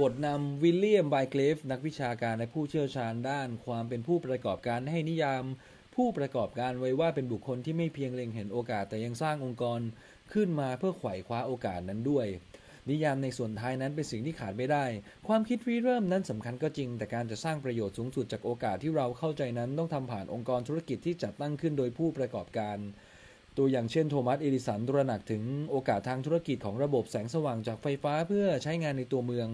บทนำวิลเลียมไบเกลฟนักวิชาการและผู้เชี่ยวชาญด้านความเป็นผู้ประกอบการให้นิยาม ผู้ประกอบการไว้ว่าเป็นบุคคลที่ไม่เพียงเล็งเห็นโอกาสแต่ยังสร้างองค์กรขึ้นมาเพื่อไขว่คว้าโอกาสนั้นด้วย นิยามในส่วนท้ายนั้นเป็นสิ่งที่ขาดไม่ได้ ความคิดริเริ่มนั้นสำคัญก็จริง แต่การจะสร้างประโยชน์สูงสุดจากโอกาสที่เราเข้าใจนั้นต้องทำผ่านองค์กรธุรกิจที่จัดตั้งขึ้นโดยผู้ประกอบการตัวอย่างเช่นโทมัสเอดิสันตระหนักถึงโอกาสทางธุรกิจของระบบแสงสว่างจากไฟฟ้าเพื่อใช้งานในตัวเมือง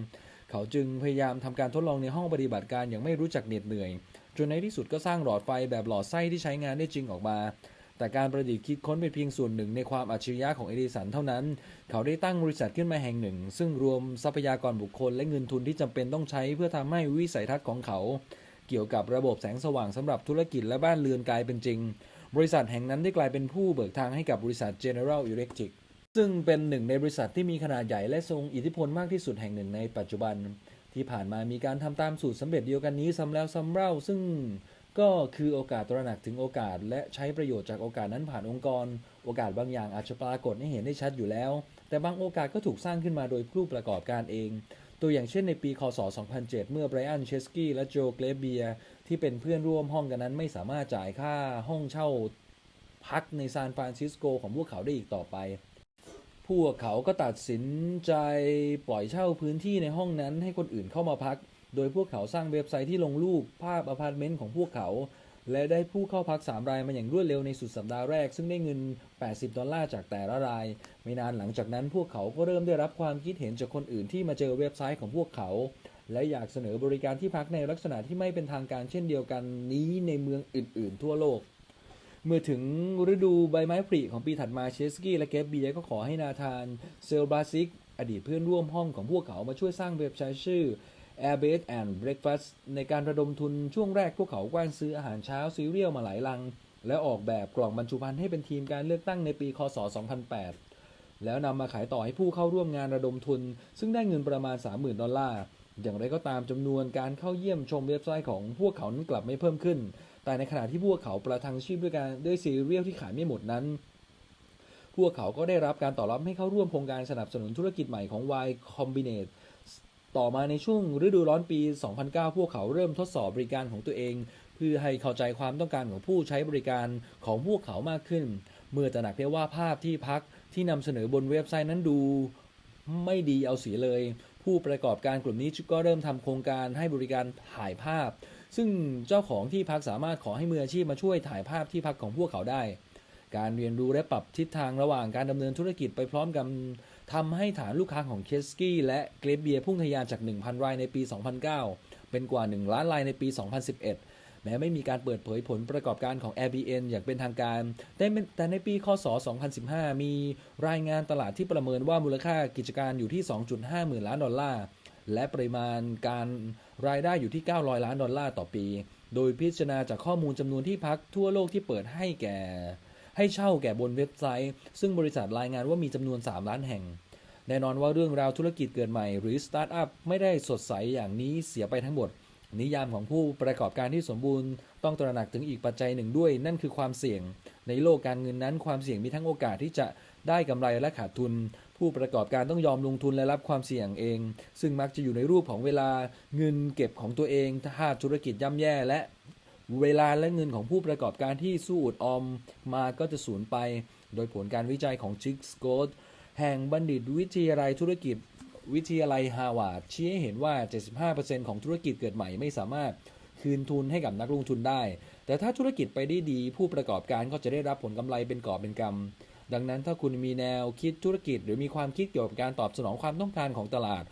เขาจึงพยายามทำการทดลองในห้องปฏิบัติการอย่างไม่รู้จักเหน็ดเหนื่อย จนในที่สุดก็สร้างหลอดไฟแบบหลอดไส้ที่ใช้งานได้จริงออกมา แต่การประดิษฐ์คิดค้นเป็นเพียงส่วนหนึ่งในความอัจฉริยะของเอดิสันเท่านั้น เขาได้ตั้งบริษัทขึ้นมาแห่งหนึ่ง ซึ่งรวมทรัพยากรบุคคลและเงินทุนที่จำเป็นต้องใช้เพื่อทำให้วิสัยทัศน์ของเขา เกี่ยวกับระบบแสงสว่างสำหรับธุรกิจและบ้านเรือนกลายเป็นจริง บริษัทแห่งนั้นได้กลายเป็นผู้เบิกทางให้กับบริษัท General Electric ซึ่งเป็นหนึ่งในบริษัทที่มีขนาดใหญ่และทรงอิทธิพลมากที่สุดแห่งหนึ่งในปัจจุบัน ที่ผ่านมามีการทำตามสูตรสำเร็จเดียวกันนี้ซ้ำแล้วซ้ำเล่า ซึ่งก็คือโอกาสตระหนักถึงโอกาส และใช้ประโยชน์จากโอกาสนั้นผ่านองค์กร โอกาสบางอย่างอาจจะปรากฏให้เห็นได้ชัดอยู่แล้ว แต่บางโอกาสก็ถูกสร้างขึ้นมาโดยผู้ประกอบการเอง ตัวอย่างเช่นในปี คศ 2007 เมื่อไบรอัน เชสกี้ และโจ เกรเบีย ที่เป็นเพื่อนร่วมห้องกันนั้นไม่สามารถจ่ายค่าห้องเช่าพักในซานฟรานซิสโกของพวกเขาได้อีกต่อไป พวกเขาก็ตัดสินใจปล่อยเช่าพื้นที่ในห้องนั้นให้คนอื่นเข้ามาพัก โดยพวกเขาสร้างเว็บไซต์ที่ลงรูปภาพอพาร์ตเมนต์ของพวกเขา และได้ผู้เข้าพัก 3 รายมาอย่างรวดเร็วในสุดสัปดาห์แรก ซึ่งได้เงิน 80 ดอลลาร์จากแต่ละราย ไม่นานหลังจากนั้นพวกเขาก็เริ่มได้รับความคิดเห็นจากคนอื่นที่มาเจอเว็บไซต์ของพวกเขา และอยากเสนอบริการที่พักในลักษณะที่ไม่เป็นทางการเช่นเดียวกันนี้ในเมืองอื่น ๆ ทั่วโลก เมื่อถึงฤดูใบไม้ผลิของปีถัดมาเชสกี้และเกฟเบียก็ขอให้นาธานเซลบราซิก อดีตเพื่อนร่วมห้องของพวกเขามาช่วยสร้างเว็บไซต์ชื่อ Airbed and Breakfast ในการระดมทุนช่วงแรกพวกเขากว้านซื้ออาหารเช้าซีเรียลมาหลายลัง และออกแบบกล่องบรรจุภัณฑ์ให้เป็นทีมการเลือกตั้งในปีคศ 2008 แล้วนำมาขายต่อให้ผู้เข้าร่วมงานระดมทุน ซึ่งได้เงินประมาณ 30,000 ดอลลาร์อย่างไรก็ตามจำนวนการเข้าเยี่ยมชมเว็บไซต์ของพวกเขานั้นกลับไม่เพิ่มขึ้น แต่ในขณะที่พวกเขาประทังชีพด้วยการด้วยซีเรียลที่ขายไม่หมดนั้น พวกเขาก็ได้รับการตอบรับให้เข้าร่วมโครงการสนับสนุนธุรกิจใหม่ของ Y Combinate ต่อมาในช่วงฤดูร้อนปี 2009 พวกเขาเริ่มทดสอบบริการของตัวเอง เพื่อให้เข้าใจความต้องการของผู้ใช้บริการของพวกเขามากขึ้น เมื่อตระหนักได้ว่าภาพที่พักที่นำเสนอบนเว็บไซต์นั้นดู ไม่ดีเอาเสียเลย ผู้ประกอบการกลุ่มนี้ก็เริ่มทำโครงการให้บริการถ่ายภาพ ซึ่งเจ้าของที่พักสามารถขอให้มืออาชีพมาช่วยถ่ายภาพที่พักของพวกเขาได้ การเรียนรู้และปรับทิศทางระหว่างการดำเนินธุรกิจไปพร้อมกันทำให้ฐานลูกค้าของเคสกี้และเกรเบียพุ่งทะยานจาก 1,000 รายในปี 2009 เป็นกว่า 1 ล้านรายในปี 2011 แม้ไม่มีการเปิดเผยผลประกอบการของ Airbnb อย่างเป็นทางการ แต่แต่ในปีคศ 2015 มีรายงานตลาดที่ประเมินว่ามูลค่ากิจการอยู่ที่ 2.5 หมื่นล้านดอลลาร์ และปริมาณการ รายได้อยู่ที่ 900 ล้านดอลลาร์ต่อปี โดยพิจารณาจากข้อมูลจำนวนที่พักทั่วโลกที่เปิดให้แก่ ให้เช่าแก่บนเว็บไซต์ ซึ่งบริษัทรายงานว่ามีจำนวน 3 ล้านแห่ง แน่นอนว่าเรื่องราวธุรกิจเกิดใหม่ หรือสตาร์ทอัพไม่ได้สดใสอย่างนี้เสียไปทั้งหมด นิยามของผู้ประกอบการที่สมบูรณ์ ต้องตระหนักถึงอีกปัจจัยหนึ่งด้วย นั่นคือความเสี่ยง ในโลกการเงินนั้นความเสี่ยงมีทั้งโอกาสที่จะ ได้กำไรและขาดทุน ผู้ประกอบการต้องยอมลงทุนและรับความเสี่ยงเอง ซึ่งมักจะอยู่ในรูปของเวลาเงินเก็บของตัวเองถ้าธุรกิจย่ำแย่และเวลาและเงินของผู้ประกอบการที่สู้อุดออมมาก็จะสูญไป โดยผลการวิจัยของชิกสโกตแห่งบัณฑิตวิทยาลัยธุรกิจ วิทยาลัยฮาวาดชี้ให้เห็นว่า 75%ของธุรกิจเกิดใหม่ไม่สามารถคืนทุนให้กับนักลงทุนได้ แต่ถ้าธุรกิจไปได้ดี ผู้ประกอบการก็จะได้รับผลกำไรเป็นกอบเป็นกำ ดังนั้นถ้าคุณมีแนวคิดธุรกิจ หรือมีความคิดเกี่ยวกับการตอบสนองความต้องการของตลาด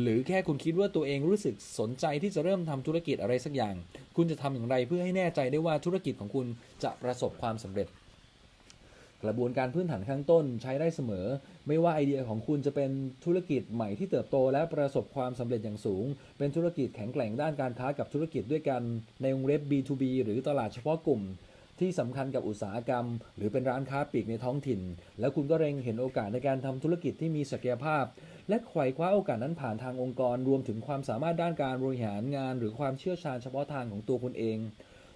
หรือแค่คุณคิดว่าตัวเองรู้สึกสนใจที่จะเริ่มทำธุรกิจอะไรสักอย่าง คุณจะทำอย่างไรเพื่อให้แน่ใจได้ว่าธุรกิจของคุณจะประสบความสำเร็จกระบวนการพื้นฐานข้างต้นใช้ได้เสมอ ไม่ว่าไอเดียของคุณจะเป็นธุรกิจใหม่ที่เติบโตและประสบความสำเร็จอย่างสูง เป็นธุรกิจแข็งแกร่งด้านการค้ากับธุรกิจด้วยกันในวงเล็บ B2B หรือตลาดเฉพาะกลุ่ม ที่สำคัญกับอุตสาหกรรม หรือเป็นร้านค้าปลีกในท้องถิ่น แล้วคุณก็เร็งเห็นโอกาสในการทำธุรกิจที่มีศักยภาพ และไขว่คว้าโอกาสนั้นผ่านทางองค์กร รวมถึงความสามารถด้านการบริหารงาน หรือความเชี่ยวชาญเฉพาะทางของตัวคุณเอง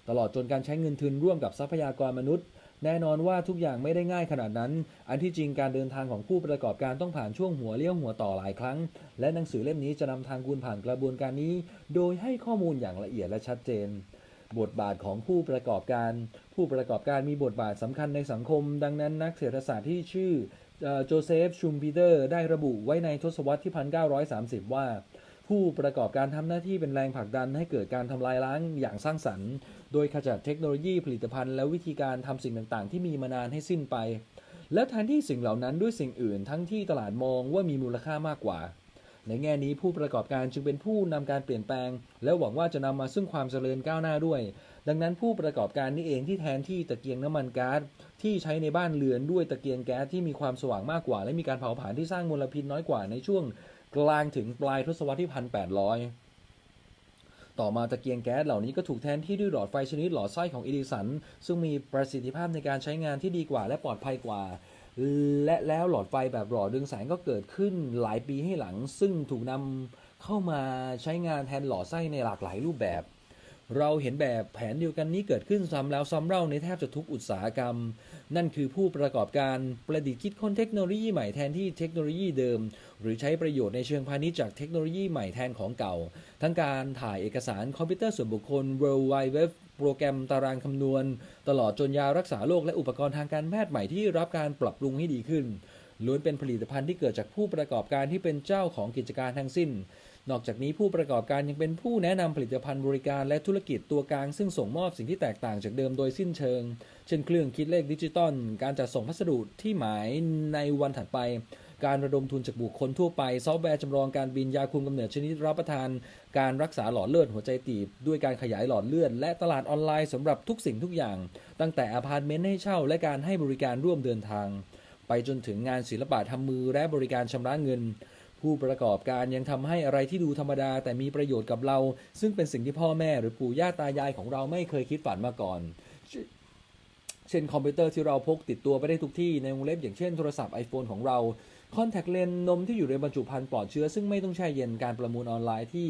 ตลอดจนการใช้เงินทุนร่วมกับทรัพยากรมนุษย์แน่นอนว่าทุกอย่างไม่ได้ง่ายขนาดนั้น อันที่จริงการเดินทางของผู้ประกอบการต้องผ่านช่วงหัวเลี้ยวหัวต่อหลายครั้ง และหนังสือเล่มนี้จะนำทางคุณผ่านกระบวนการนี้ โดยให้ข้อมูลอย่างละเอียดและชัดเจน บทบาทของผู้ประกอบการ ผู้ประกอบการมีบทบาทสำคัญในสังคม ดังนั้นนักเศรษฐศาสตร์ที่ชื่อโจเซฟชุมปีเตอร์ได้ระบุไว้ในทศวรรษที่ 1930 ว่า ผู้ประกอบการทำหน้าที่เป็นแรงผลักดันให้เกิดการทำลายล้างอย่างสร้างสรรค์ โดยขจัดเทคโนโลยีผลิตภัณฑ์และวิธีการทำสิ่งต่างๆ ที่มีมานานให้สิ้นไป และแทนที่สิ่งเหล่านั้นด้วยสิ่งอื่น ทั้งที่ตลาดมองว่ามีมูลค่ามากกว่า ในแง่นี้ผู้ประกอบการจึงเป็นผู้นำการเปลี่ยนแปลง และหวังว่าจะนำมาซึ่งความเจริญก้าวหน้าด้วย ดังนั้นผู้ประกอบการนี่เองที่แทนที่ตะเกียงน้ำมันก๊าซที่ใช้ในบ้านเรือนด้วยตะเกียงแก๊สที่มีความสว่างมากกว่า และมีการเผาผลาญที่สร้างมลพิษน้อยกว่าในช่วงกลางถึงปลายทศวรรษที่1800ต่อมาตะเกียงแก๊สเหล่านี้ก็ถูกแทนที่ด้วยหลอดไฟชนิดหลอดไส้ของเอดิสัน ซึ่งมีประสิทธิภาพในการใช้งานที่ดีกว่าและปลอดภัยกว่า และแล้วหลอดไฟแบบหลอดเรืองแสงก็เกิดขึ้นหลายปีให้หลัง ซึ่งถูกนำเข้ามาใช้งานแทนหลอดไส้ในหลากหลายรูปแบบ เราเห็นแบบแผนเดียวกันนี้เกิดขึ้นซ้ำแล้วซ้ำเล่าในแทบจะทุกอุตสาหกรรม นั่นคือผู้ประกอบการประดิษฐ์คิดค้นเทคโนโลยีใหม่แทนที่เทคโนโลยีเดิม หรือใช้ประโยชน์ในเชิงพาณิชย์จากเทคโนโลยีใหม่แทนของเก่า ทั้งการถ่ายเอกสารคอมพิวเตอร์ส่วนบุคคล World Wide Web โปรแกรมตารางคำนวณ ตลอดจนยารักษาโรคและอุปกรณ์ทางการแพทย์ใหม่ที่รับการปรับปรุงให้ดีขึ้นล้วนเป็นผลิตภัณฑ์ที่เกิดจากผู้ประกอบการที่เป็นเจ้าของกิจการทั้งสิ้น นอกจากนี้ผู้ประกอบการยังเป็นผู้แนะนำผลิตภัณฑ์บริการและธุรกิจตัวกลาง ซึ่งส่งมอบสิ่งที่แตกต่างจากเดิมโดยสิ้นเชิง เช่นเครื่องคิดเลขดิจิตอล การจัดส่งพัสดุที่หมายในวันถัดไป การระดมทุนจากบุคคลทั่วไป ซอฟต์แวร์จำลองการบินยาคุมกำเนิดชนิดรับประทาน การรักษาหลอดเลือดหัวใจตีบ ด้วยการขยายหลอดเลือด และตลาดออนไลน์สำหรับทุกสิ่งทุกอย่าง ตั้งแต่อพาร์ตเมนต์ให้เช่า และการให้บริการร่วมเดินทาง ไปจนถึงงานศิลปะทำมือและบริการชำระเงิน ผู้ประกอบการยังทำให้อะไรที่ดูธรรมดา แต่มีประโยชน์กับเรา ซึ่งเป็นสิ่งที่พ่อแม่หรือปู่ย่าตายายของเราไม่เคยคิดฝันมาก่อนเช่นคอมพิวเตอร์ที่เราพกติดตัวไปได้ทุกที่ในวงเล็บอย่างเช่นโทรศัพท์ iPhone ของเราคอนแทคเลนส์นมที่อยู่ในบรรจุภัณฑ์ปลอดเชื้อ ซึ่งไม่ต้องแช่เย็นการประมูลออนไลน์ที่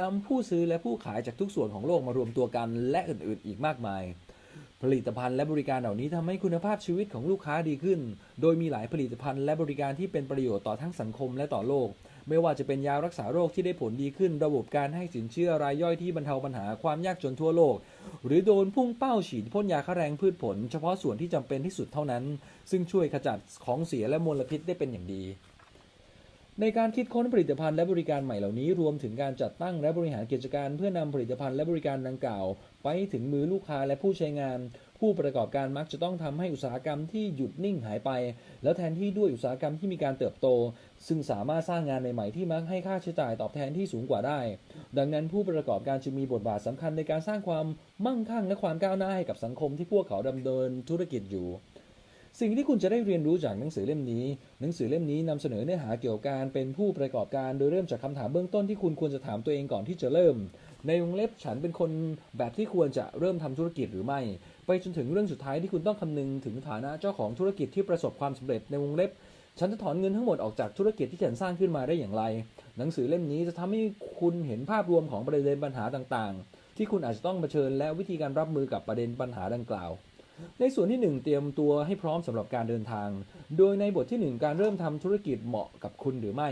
นำผู้ซื้อและผู้ขายจากทุกส่วนของโลกมารวมตัวกันและอื่นๆ อีกมากมาย ผลิตภัณฑ์และบริการเหล่านี้ทำให้คุณภาพชีวิตของลูกค้าดีขึ้น โดยมีหลายผลิตภัณฑ์และบริการที่เป็นประโยชน์ต่อทั้งสังคมและต่อโลก ไม่ว่าจะเป็นยารักษาโรคที่ได้ผลดีขึ้น ระบบการให้สินเชื่อรายย่อยที่บรรเทาปัญหาความยากจนทั่วโลก หรือโดนพุ่งเป้าฉีดพ่นยาฆ่าแรงพืชผล เฉพาะส่วนที่จำเป็นที่สุดเท่านั้น ซึ่งช่วยขจัดของเสียและมลพิษได้เป็นอย่างดี ในการคิดค้นผลิตภัณฑ์และบริการใหม่เหล่านี้ รวมถึงการจัดตั้งและบริหารกิจการ เพื่อนำผลิตภัณฑ์และบริการดังกล่าว ไปถึงมือลูกค้าและผู้ใช้งาน ผู้ประกอบการมักจะต้องทำให้อุตสาหกรรมที่หยุดนิ่งหายไป แล้วแทนที่ด้วยอุตสาหกรรมที่มีการเติบโต ซึ่งสามารถสร้างงานใหม่ๆที่มักให้ค่าใช้จ่ายตอบแทนที่สูงกว่าได้ ดังนั้นผู้ประกอบการจึงมีบทบาทสำคัญในการสร้างความมั่งคั่งและความก้าวหน้าให้กับสังคมที่พวกเขาดำเนินธุรกิจอยู่ สิ่งที่คุณจะได้เรียนรู้จากหนังสือเล่มนี้ หนังสือเล่มนี้นำเสนอเนื้อหาเกี่ยวกับการเป็นผู้ประกอบการ โดยเริ่มจากคำถามเบื้องต้นที่คุณควรจะถามตัวเองก่อนที่จะเริ่ม ในวงเล็บฉันเป็นคนแบบที่ควรจะเริ่มทำธุรกิจหรือไม่ ไปจนถึงเรื่องสุดท้ายที่คุณต้องคำนึงถึงฐานะเจ้าของธุรกิจที่ประสบความสำเร็จในวงเล็บ ฉันจะถอนเงินทั้งหมดออกจากธุรกิจที่ฉันสร้างขึ้นมาได้อย่างไร หนังสือเล่มนี้จะทำให้คุณเห็นภาพรวมของประเด็นปัญหาต่างๆ ที่คุณอาจจะต้องเผชิญและวิธีการรับมือกับประเด็นปัญหาดังกล่าว ในส่วนที่ 1 เตรียมตัวให้พร้อมสำหรับการเดินทาง โดยในบทที่ 1 การเริ่มทำธุรกิจเหมาะกับคุณหรือไม่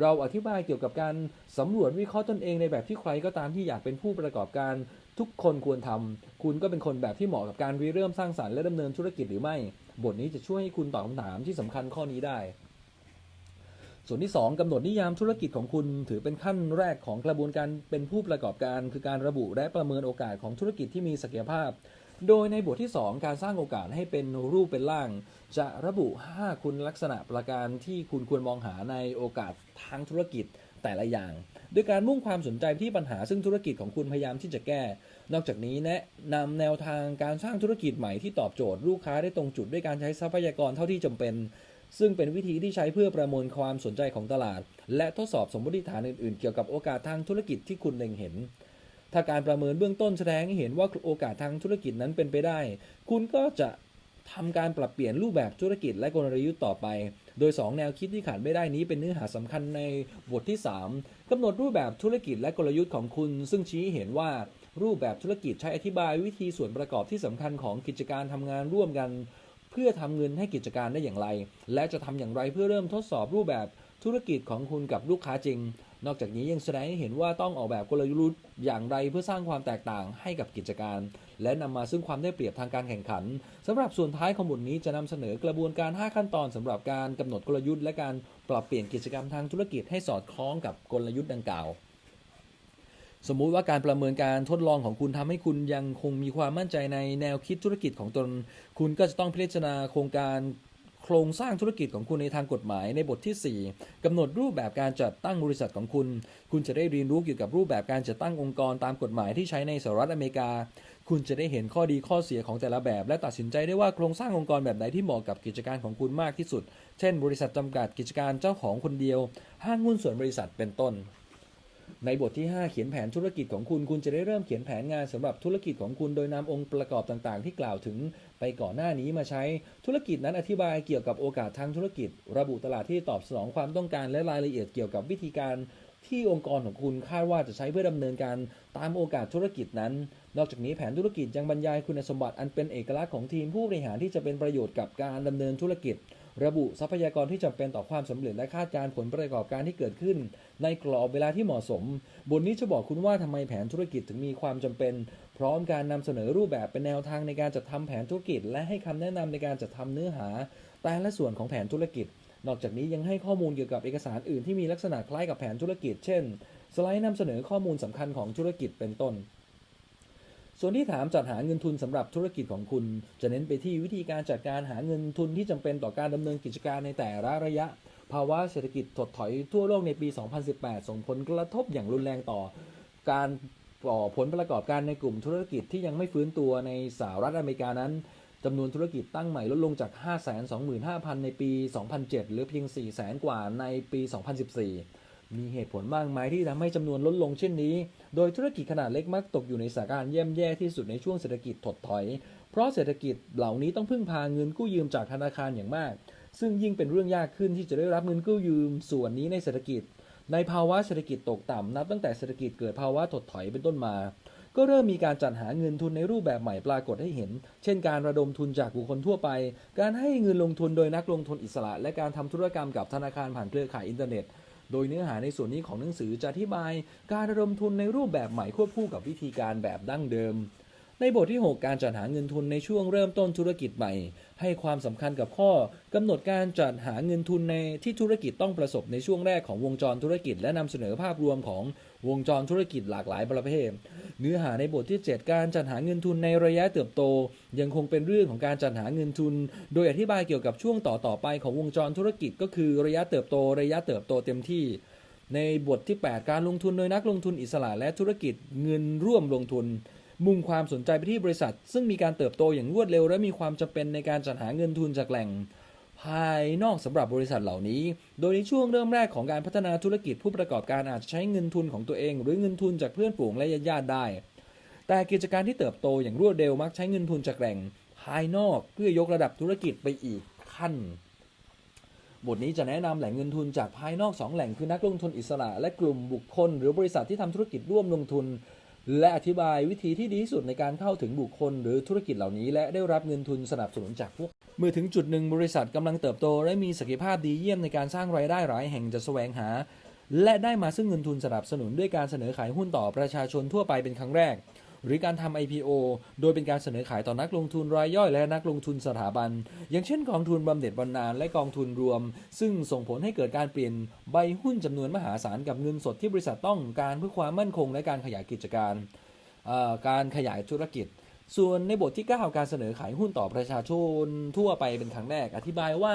เราอธิบายเกี่ยวกับการสำรวจวิเคราะห์ตนเองในแบบที่ใครก็ตามที่อยากเป็นผู้ประกอบการทุกคนควรทำคุณก็เป็นคนแบบที่เหมาะกับการริเริ่มสร้างสรรค์และดำเนินธุรกิจหรือไม่ บทนี้จะช่วยให้คุณตอบคำถามที่สำคัญข้อนี้ได้ ส่วนที่ 2กำหนดนิยามธุรกิจของคุณ ถือเป็นขั้นแรกของกระบวนการเป็นผู้ประกอบการ คือการระบุและประเมินโอกาสของธุรกิจที่มีศักยภาพ โดยในบทที่ 2 การสร้างโอกาสให้เป็นรูปเป็นร่าง จะระบุ 5 คุณลักษณะประการที่คุณควรมองหาในโอกาสทางธุรกิจแต่ละอย่าง โดยการมุ่งความสนใจไปที่ปัญหาซึ่งธุรกิจของคุณพยายามที่จะแก้ นอกจากนี้แนะนำแนวทางการสร้างธุรกิจใหม่ที่ตอบโจทย์ลูกค้าได้ตรงจุดด้วยการใช้ทรัพยากรเท่าที่จำเป็น ซึ่งเป็นวิธีที่ใช้เพื่อประมินความสนใจของตลาด และทดสอบสมมติฐานอื่นๆ เกี่ยวกับโอกาสทางธุรกิจที่คุณเล็งเห็น ถ้าการประเมินเบื้องต้นแสดงให้เห็นว่าโอกาสทางธุรกิจนั้นเป็นไปได้ คุณก็จะทำการปรับเปลี่ยนรูปแบบธุรกิจและกลยุทธ์ต่อไป โดย 2 แนวคิดที่ขาดไม่ได้นี้เป็นเนื้อหาสำคัญในบทที่ 3กำหนดรูปแบบธุรกิจและกลยุทธ์ของคุณ ซึ่งชี้เห็นว่ารูปแบบธุรกิจใช้อธิบายวิธีส่วนประกอบที่สำคัญของกิจการทำงานร่วมกัน เพื่อทำเงินให้กิจการได้อย่างไร และจะทำอย่างไรเพื่อเริ่มทดสอบรูปแบบธุรกิจของคุณกับลูกค้าจริง นอกจากนี้ยังแสดงให้เห็นว่าต้องออกแบบกลยุทธ์อย่างไรเพื่อสร้างความแตกต่างให้กับกิจการ และนำมาซึ่งความได้เปรียบทางการแข่งขันสำหรับส่วนท้ายของบทนี้จะนำเสนอกระบวนการ 5 ขั้นตอนสำหรับการกำหนดกลยุทธ์และการปรับเปลี่ยนกิจกรรมทางธุรกิจให้สอดคล้องกับกลยุทธ์ดังกล่าวสมมุติว่าการประเมินการทดลองของคุณทำให้คุณยังคงมีความมั่นใจในแนวคิดธุรกิจของตน คุณก็จะต้องพิจารณาโครงการ ครงสร้างธุรกิจของคุณในทางกฎหมายในบทที่ 4กำหนดรูปแบบการจัดตั้งบริษัทของคุณ คุณจะได้เรียนรู้เกี่ยวกับรูปแบบการจัดตั้งองค์กรตามกฎหมายที่ใช้ในสหรัฐอเมริกา คุณจะได้เห็นข้อดีข้อเสียของแต่ละแบบ และตัดสินใจได้ว่าโครงสร้างองค์กรแบบไหนที่เหมาะกับกิจการของคุณมากที่สุด เช่น บริษัทจำกัดกิจการเจ้าของคนเดียว ห้างหุ้นส่วนบริษัทเป็นต้น ในบทที่ 5 เขียนแผนธุรกิจของคุณ คุณจะได้เริ่มเขียนแผนงานสำหรับธุรกิจของคุณโดยนำองค์ประกอบต่างๆ ที่กล่าวถึงไปก่อนหน้านี้มาใช้ ธุรกิจนั้นอธิบายเกี่ยวกับโอกาสทางธุรกิจ ระบุตลาดที่ตอบสนองความต้องการและรายละเอียดเกี่ยวกับวิธีการที่องค์กรของคุณคาดว่าจะใช้เพื่อดำเนินการตามโอกาสธุรกิจนั้น นอกจากนี้แผนธุรกิจยังบรรยายคุณสมบัติอันเป็นเอกลักษณ์ของทีมผู้บริหารที่จะเป็นประโยชน์กับการดำเนินธุรกิจ ระบุทรัพยากรที่จำเป็นต่อความสำเร็จและคาดการณ์ผลประกอบการที่เกิดขึ้น ในกรอบเวลาที่เหมาะสมบทนี้จะบอกคุณว่าทำไมแผนธุรกิจถึงมีความจำเป็น พร้อมการนำเสนอรูปแบบเป็นแนวทางในการจัดทำแผนธุรกิจ และให้คำแนะนำในการจัดทำเนื้อหา แต่ละส่วนของแผนธุรกิจ นอกจากนี้ยังให้ข้อมูลเกี่ยวกับเอกสารอื่นที่มีลักษณะคล้ายกับแผนธุรกิจ เช่น สไลด์นำเสนอข้อมูลสำคัญของธุรกิจเป็นต้น ส่วนที่ถามจัดหาเงินทุนสำหรับธุรกิจของคุณ จะเน้นไปที่วิธีการจัดการหาเงินทุนที่จำเป็นต่อการดำเนินกิจการในแต่ละระยะ ภาวะเศรษฐกิจถดถอยทั่วโลกในปี 2018 ส่งผลกระทบอย่างรุนแรงต่อ การต่อผลประกอบการในกลุ่มธุรกิจที่ยังไม่ฟื้นตัวในสหรัฐอเมริกานั้นจำนวนธุรกิจตั้งใหม่ลดลงจาก 525,000 ในปี 2007เหลือเพียง 400,000 กว่าในปี 2014 มีเหตุผลมากมายที่ทำให้จำนวนลดลงเช่นนี้ โดยธุรกิจขนาดเล็กมักตกอยู่ในสถานการณ์แย่แย่ที่สุดในช่วงเศรษฐกิจถดถอย เพราะเศรษฐกิจเหล่านี้ต้องพึ่งพาเงินกู้ยืมจากธนาคารอย่างมาก ซึ่งยิ่งเป็นเรื่องยากขึ้นที่จะได้รับเงินกู้ยืมส่วนนี้ในเศรษฐกิจ ในภาวะเศรษฐกิจตกต่ำนับตั้งแต่เศรษฐกิจเกิดภาวะถดถอยเป็นต้นมา ก็เริ่มมีการจัดหาเงินทุนในรูปแบบใหม่ปรากฏให้เห็น เช่น การระดมทุนจากบุคคลทั่วไป การให้เงินลงทุนโดยนักลงทุนอิสระ และการทำธุรกรรมกับธนาคารผ่านเครือข่ายอินเทอร์เน็ต โดยเนื้อหาในส่วนนี้ของหนังสือจะอธิบายการระดมทุนในรูปแบบใหม่ควบคู่กับวิธีการแบบดั้งเดิม ในบทที่ 6 การจัดหาเงินทุนในช่วงเริ่มต้นธุรกิจใหม่ ให้ความสำคัญกับข้อกำหนดการจัดหาเงินทุนในที่ธุรกิจต้องประสบในช่วงแรกของวงจรธุรกิจ และนำเสนอภาพรวมของวงจรธุรกิจหลากหลายประเภท เนื้อหาในบทที่ 7 การจัดหาเงินทุนในระยะเติบโต ยังคงเป็นเรื่องของการจัดหาเงินทุน โดยอธิบายเกี่ยวกับช่วงต่อต่อไปของวงจรธุรกิจ ก็คือระยะเติบโต ระยะเติบโตเต็มที่ในบทที่ 8 การลงทุนโดยนักลงทุนอิสระและธุรกิจเงินร่วมลงทุน มุ่งความสนใจไปที่บริษัท ซึ่งมีการเติบโตอย่างรวดเร็ว และมีความจำเป็นในการจัดหาเงินทุนจากแหล่ง ภายนอกสำหรับบริษัทเหล่านี้ โดยในช่วงเริ่มแรกของการพัฒนาธุรกิจผู้ประกอบการอาจจะใช้เงินทุนของตัวเอง หรือเงินทุนจากเพื่อนฝูงและญาติได้ แต่กิจการที่เติบโตอย่างรวดเร็วมักใช้เงินทุนจากแหล่ง ภายนอกเพื่อยกระดับธุรกิจไปอีกขั้นบทนี้จะแนะนำแหล่งเงินทุนจากภายนอก 2 แหล่งคือนักลงทุนอิสระ และกลุ่มบุคคล หรือบริษัทที่ทำธุรกิจร่วมลงทุน และอธิบายวิธีที่ดีที่สุดในการเข้าถึงบุคคลหรือธุรกิจเหล่านี้ และได้รับเงินทุนสนับสนุนจากพวก เมื่อถึงจุดหนึ่งบริษัทกำลังเติบโต และมีศักยภาพดีเยี่ยมในการสร้างรายได้หลายแห่งจะแสวงหา และได้มาซึ่งเงินทุนสนับสนุนด้วยการเสนอขายหุ้นต่อประชาชนทั่วไปเป็นครั้งแรก หรือการทำ IPO โดยเป็นการเสนอขายต่อนักลงทุนรายย่อยและนักลงทุนสถาบัน อย่างเช่นกองทุนบำเหน็จบำนาญและกองทุนรวม ซึ่งส่งผลให้เกิดการเปลี่ยนใบหุ้นจำนวนมหาศาลกับเงินสดที่บริษัทต้องการเพื่อความมั่นคงและการขยายกิจการ การขยายธุรกิจส่วนในบทที่ 9 การเสนอขายหุ้นต่อประชาชนทั่วไปเป็นครั้งแรก อธิบายว่า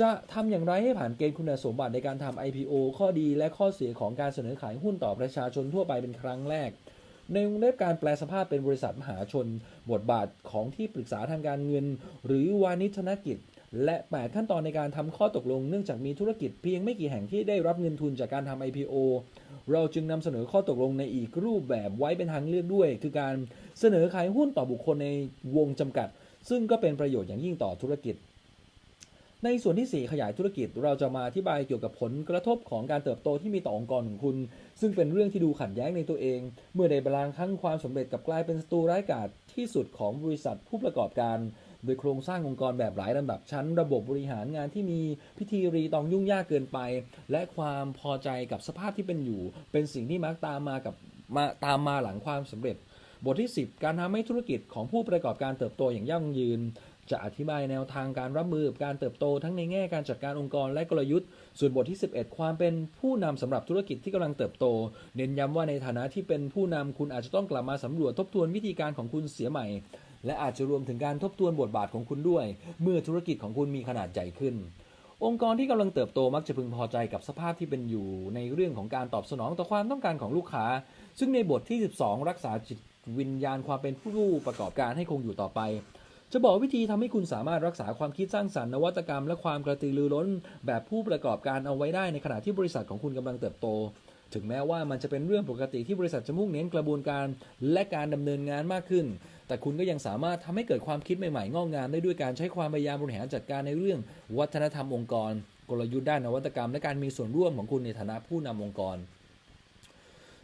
จะทำอย่างไรให้ผ่านเกณฑ์คุณสมบัติในการทำ IPO ข้อดีและข้อเสียของการเสนอขายหุ้นต่อประชาชนทั่วไปเป็นครั้งแรก ในวงเล็บการแปลสภาพเป็นบริษัทมหาชน บทบาทของที่ปรึกษาทางการเงิน หรือวานิชนกิจ และ 8 ขั้นตอนในการทำข้อตกลงเนื่องจากมีธุรกิจเพียงไม่กี่แห่งที่ได้รับเงินทุนจากการทำ IPO เราจึงนำเสนอข้อตกลงในอีกรูปแบบไว้เป็นทางเลือกด้วย คือการเสนอขายหุ้นต่อบุคคลในวงจำกัด ซึ่งก็เป็นประโยชน์อย่างยิ่งต่อธุรกิจ ในส่วนที่ 4 ขยายธุรกิจเราจะมาอธิบายเกี่ยวกับผลกระทบของการเติบโตที่มีต่อองค์กรของคุณ ซึ่งเป็นเรื่องที่ดูขัดแย้งในตัวเอง เมื่อในบางครั้งความสำเร็จกับกลายเป็นศัตรูร้ายกาจที่สุดของบริษัทผู้ประกอบการ โดยโครงสร้างองค์กรแบบหลายลำดับชั้น ระบบบริหารงานที่มีพิธีรีตองยุ่งยากเกินไป และความพอใจกับสภาพที่เป็นอยู่ เป็นสิ่งที่มักตามมากับมาตามมาหลังความสำเร็จบทที่ 10 การทำให้ธุรกิจของผู้ประกอบการเติบโตอย่างยั่งยืน จะอธิบายแนวทางการรับมือการเติบโตทั้งในแง่การจัดการองค์กรและกลยุทธ์ ส่วนบทที่ 11 ความเป็นผู้นำสำหรับธุรกิจที่กำลังเติบโต เน้นย้ำว่าในฐานะที่เป็นผู้นำคุณอาจจะต้องกลับมาสำรวจทบทวนวิธีการของคุณเสียใหม่ และอาจจะรวมถึงการทบทวนบทบาทของคุณด้วย เมื่อธุรกิจของคุณมีขนาดใหญ่ขึ้นองค์กรที่กำลังเติบโตมักจะพึงพอใจกับสภาพที่เป็นอยู่ในเรื่องของการตอบสนองต่อความต้องการของลูกค้า ซึ่งในบทที่ 12 รักษาจิตวิญญาณความเป็นผู้ประกอบการให้คงอยู่ต่อไป จะบอกวิธีทำให้คุณสามารถรักษาความคิดสร้างสรรค์นวัตกรรมและความกระตือรือร้น แบบผู้ประกอบการเอาไว้ได้ในขณะที่บริษัทของคุณกำลังเติบโต ถึงแม้ว่ามันจะเป็นเรื่องปกติที่บริษัทจะมุ่งเน้นกระบวนการและการดำเนินงานมากขึ้น แต่คุณก็ยังสามารถทำให้เกิดความคิดใหม่ๆงอกงามได้ด้วยการใช้ความพยายามบริหารจัดการในเรื่อง วัฒนธรรมองค์กร กลยุทธ์ด้านนวัตกรรม และการมีส่วนร่วมของคุณในฐานะผู้นำองค์กร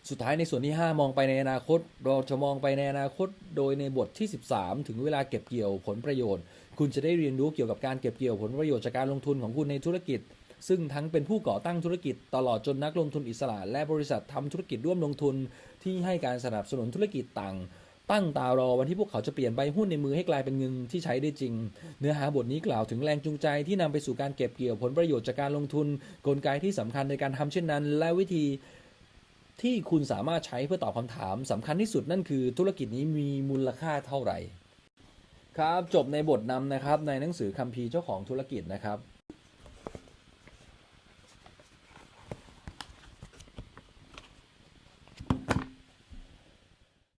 สุดท้ายในส่วนที่ 5 มองไปในอนาคต เราจะมองไปในอนาคต โดยในบทที่ 13 ถึงเวลาเก็บเกี่ยวผลประโยชน์ คุณจะได้เรียนรู้เกี่ยวกับการเก็บเกี่ยวผลประโยชน์จากการลงทุนของคุณในธุรกิจ ซึ่งทั้งเป็นผู้ก่อตั้งธุรกิจ ตลอดจนนักลงทุนอิสระ และบริษัททำธุรกิจร่วมลงทุน ที่ให้การสนับสนุนธุรกิจต่างตั้งตารอวันที่พวกเขาจะเปลี่ยนใบหุ้นในมือให้กลายเป็นเงินที่ใช้ได้จริง เนื้อหาบทนี้กล่าวถึงแรงจูงใจที่นำไปสู่การเก็บเกี่ยวผลประโยชน์จากการลงทุน กลไกที่สำคัญในการทำเช่นนั้น และวิธี ที่คุณสามารถใช้เพื่อตอบคำถามสำคัญที่สุดนั่นคือธุรกิจนี้มีมูลค่าเท่าไหร่ ครับจบในบทนำนะครับในหนังสือคัมภีร์เจ้าของธุรกิจนะครับ